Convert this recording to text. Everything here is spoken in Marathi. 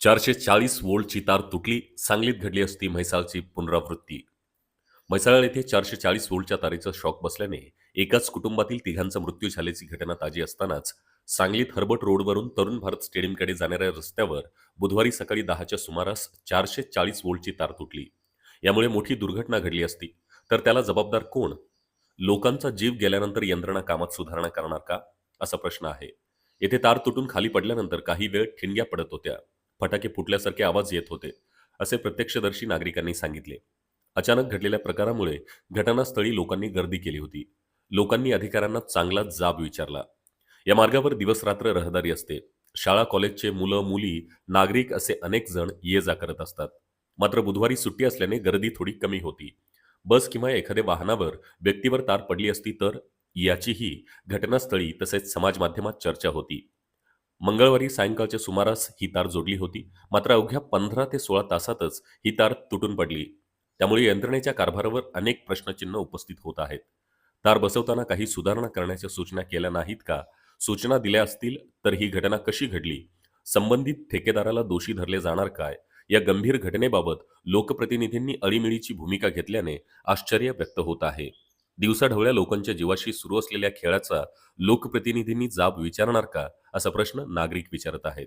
चारशे चाळीस वोल्टची तार तुटली सांगलीत घडली असती म्हैसाळची पुनरावृत्ती. म्हैसाळ येथे चारशे चाळीस वोल्टच्या तारेचा शॉक बसल्याने एकाच कुटुंबातील तिघांचा मृत्यू झाल्याची घटना ताजी असतानाच सांगलीत हर्बट रोडवरून तरुण भारत स्टेडियमकडे जाणाऱ्या रस्त्यावर बुधवारी सकाळी दहाच्या सुमारास चारशे चाळीस वोल्टची तार तुटली. यामुळे मोठी दुर्घटना घडली असती. तर त्याला जबाबदार कोण? लोकांचा जीव गेल्यानंतर यंत्रणा कामात सुधारणा करणार का? असा प्रश्न आहे. येथे तार तुटून खाली पडल्यानंतर काही वेळ ठिणग्या पडत होत्या. फटाके फुटल्यासारखे आवाज येत होते असे प्रत्यक्षदर्शी नागरिकांनी सांगितले. अचानक घडलेल्या प्रकारामुळे घटनास्थळी लोकांनी गर्दी केली होती. लोकांनी अधिकाऱ्यांना चांगला जाब विचारला. या मार्गावर दिवसरात्र रहदारी असते. शाळा कॉलेजचे मुलं मुली नागरिक असे अनेक जण ये जा करत असतात. मात्र बुधवारी सुट्टी असल्याने गर्दी थोडी कमी होती. बस किंवा एखाद्या वाहनावर व्यक्तीवर तार पडली असती तर याचीही घटनास्थळी तसेच समाजमाध्यमात चर्चा होती. मंगळवारी सायंकाळच्या सुमारास ही तार जोडली होती. मात्र अवघ्या पंधरा ते सोळा तासातच ही तार तुटून पडली. त्यामुळे यंत्रणेच्या कारभारावर अनेक प्रश्नचिन्ह उपस्थित होत आहेत. तार बसवताना काही सुधारणा करण्याच्या सूचना केल्या नाहीत का? सूचना दिल्या असतील तर ही घटना कशी घडली? संबंधित ठेकेदाराला दोषी धरले जाणार काय? या गंभीर घटनेबाबत लोकप्रतिनिधींनी अळीमिळीची भूमिका घेतल्याने आश्चर्य व्यक्त होत आहे. दिवसाढवळ्या लोकांच्या जीवाशी सुरू असलेल्या खेळाचा लोकप्रतिनिधींनी जाब विचारणार का? असा प्रश्न नागरिक विचारत आहेत.